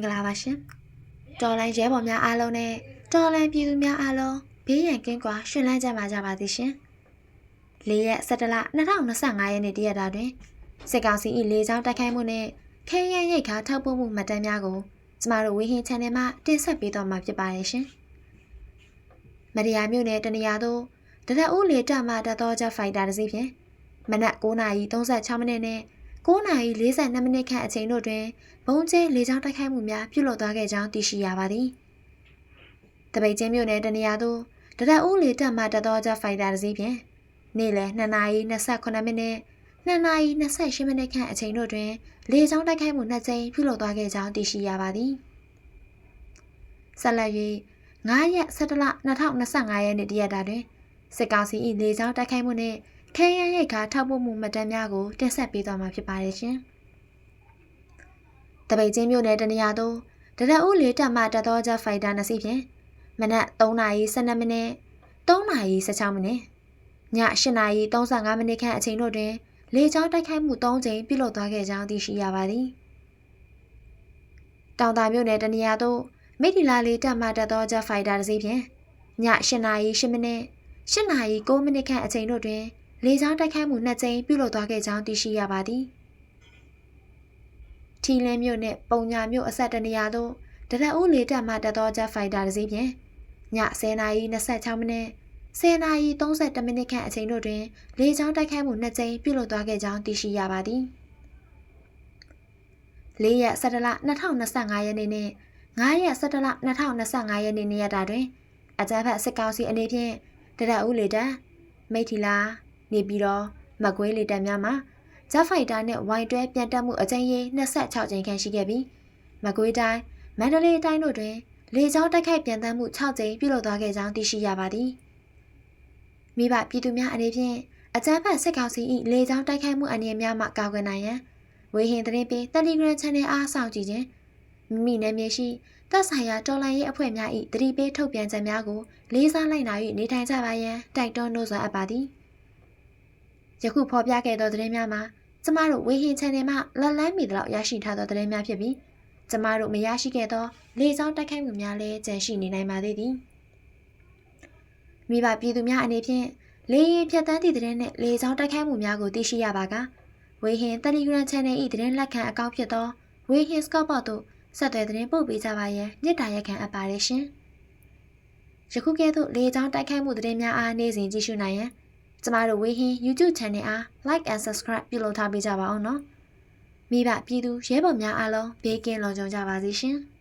င်္ဂလာပါရှင်တော်လိုင်းရဲဘော်များအားလုံးနဲ့တော်လိုင်းပြည်သူများအားလုံးဘေးရန်ကင်းကွာရှင်လန်းကြပါကြပါသည်ရှင်၄ရက်17လ2025ရက်နေ့တရက်တာတွင်စစ်ကောင်စီ၏လေကြောင်းတိုက်ခိုက်မှုနဲ့ခဲယမ်းရိတ်ခါထောက်ပို့မှုမှတ်တမ်းများကိုကျမတို့ဝေဟင် channel မှာတင်ဆက်ပေးတော့မှာဖြစ်ပါတယ်ရှင်မရယာမြို့နယ်တနေရာသို့တရက်ဦးလေတမှတတော်ချက်ဖိုက်တာတစ်စီးဖြင့်မနက်9:36မိနစ်နဲ့ 9:42မိနစ်ခန့်အချိန်တို့တွင်ဘုံကျဲလေကြောင်းတိုက်ခိုက်မှုများပြုလုပ်သွားခဲ့ကြောင်းသိရှိရပါသည်။တပိတ်ချင်းမြို့နယ်တနေရာသို့တရက်ဦးလေတပ်မှတတော်ကြဖိုက်တာတစ်စီးဖြင့်နေ့လယ်2:28မိနစ်2:28မိနစ်ခန့်အချိန်တို့တွင်လေကြောင်းတိုက်ခိုက်မှုနှစ်ကြိမ်ပြုလုပ်သွားခဲ့ကြောင်းသိရှိရပါသည်။ဆက်လက်၍9ရက်17လ2025ရက်နေ့တရက်တာတွင်စစ်ကောင်စီ၏လေကြောင်းတိုက်ခိုက်မှုနှင့် ခဲယမ်းရိတ်ခါထောက်ပို့မှုမှတ်တမ်းများကိုတင်ဆက်ပေးသွားမှာဖြစ်ပါတယ်ရှင်။တပိတ်ချင်းမြို့နယ်တနေရာသို့တရက်ဦးလေးတက်မှတက်သောဂျက်ဖိုက်တာနှစ်စီးဖြင့်မနက်3:12မိနစ်3:16မိနစ်ည8:35မိနစ်ခန့်အချိန်တို့တွင်လေကြောင်းတိုက်ခိုက်မှု3ကြိမ်ပြုလုပ်သွားခဲ့ကြောင်းသိရှိရပါသည်။တောင်တာမြို့နယ်တနေရာသို့မိထီလာလေးတက်မှတက်သောဂျက်ဖိုက်တာတစ်စီးဖြင့်ည8:08မိနစ်8:09မိနစ်ခန့်အချိန်တို့တွင် လေကြောင်းတိုက်ခိုက်မှုနှစ်ကြိမ်ပြုလုပ်သွားခဲ့ကြောင်းသိရှိရပါသည်။ထီလင်းမြို့နှင့်ပုံညာမြို့အဆက်တနေရာသို့တရက်ဦးလေတပ်မှတက်သောဂျက်ဖိုက်တာတစ်စီးဖြင့်ည10:26မိနစ်10:32မိနစ်ခန့်အချိန်တို့တွင် လေကြောင်းတိုက်ခိုက်မှုနှစ်ကြိမ်ပြုလုပ်သွားခဲ့ကြောင်းသိရှိရပါသည်။၄ရက်17လ2025ရက်နေ့နှင့်9ရက်17လ2025ရက်နေ့နေ့ရက်တာတွင်အကြမ်းဖက်စစ်ကောင်စီအနေဖြင့်တရက်ဦးလေတပ်မိထီလာ နေပြီးတော့မကွေးလေတပ်များမှာဂျက်ဖိုက်တာနဲ့ဝိုင်တွဲပြန်တက်မှုအကြိမ်ရေ26ကြိမ်ခန့်ရှိခဲ့ပြီးမကွေးတိုင်းမန္တလေးတိုင်းတို့တွင်လေကြောင်းတိုက်ခိုက်ပြန်တမ်းမှု6ကြိမ်ပြုလုပ်သွားခဲ့ကြောင်းသိရှိရပါသည်မိဘပြည်သူများအနေဖြင့်အကြမ်းဖက်စစ်ကောင်စီ၏လေကြောင်းတိုက်ခိုက်မှုအနေများမှကာကွယ်နိုင်ရန်ဝေဟင်သတင်းပေး Telegram Channel အားစောင့်ကြည့်ခြင်းမိမိနာမည်ရှိသက်ဆိုင်ရာတော်လိုင်းရေးအဖွဲ့များ၏တတိပေးထုတ်ပြန်ချက်များကိုလေးစားလိုက်နာ၍နေထိုင်ကြပါရန်တိုက်တွန်းနှိုးဆော်အပ်ပါသည် ယခုဖော်ပြခဲ့သောသတင်းများမှာကျမတို့ဝေဟင် channel မှလက်လန်းမီတလောက်ရရှိထားသောသတင်းများဖြစ်ပြီးကျမတို့မရရှိခဲ့သောလေကြောင်းတိုက်ခိုက်မှုများလည်းကြန့်ရှိနေနိုင်ပါသေးသည်မိဘပြည်သူများအနေဖြင့်လေရင်ဖြတ်တန်းသည့်သတင်းနှင့်လေကြောင်းတိုက်ခိုက်မှုများကိုသိရှိရပါကဝေဟင် Telegram Channel ၏သတင်းလက်ခံအကောင့်ဖြစ်သောဝေဟင် Scout တို့ ဆက်သွယ်သတင်းပို့ပေးကြပါရန်မြစ်တာရက်ခံအပ်ပါတယ်ရှင်ယခုကဲ့သို့လေကြောင်းတိုက်ခိုက်မှုသတင်းများအားနေ့စဉ်ကြည့်ရှုနိုင်ရန် ကျမတို့ဝေဟင် YouTube Channel အား Like and Subscribe ပြုလုပ်ထားပေးကြပါအောင်နော်မိဘပြည်သူရဲဘော်များအားလုံးဘေးကင်းလုံခြုံကြပါစေရှင်။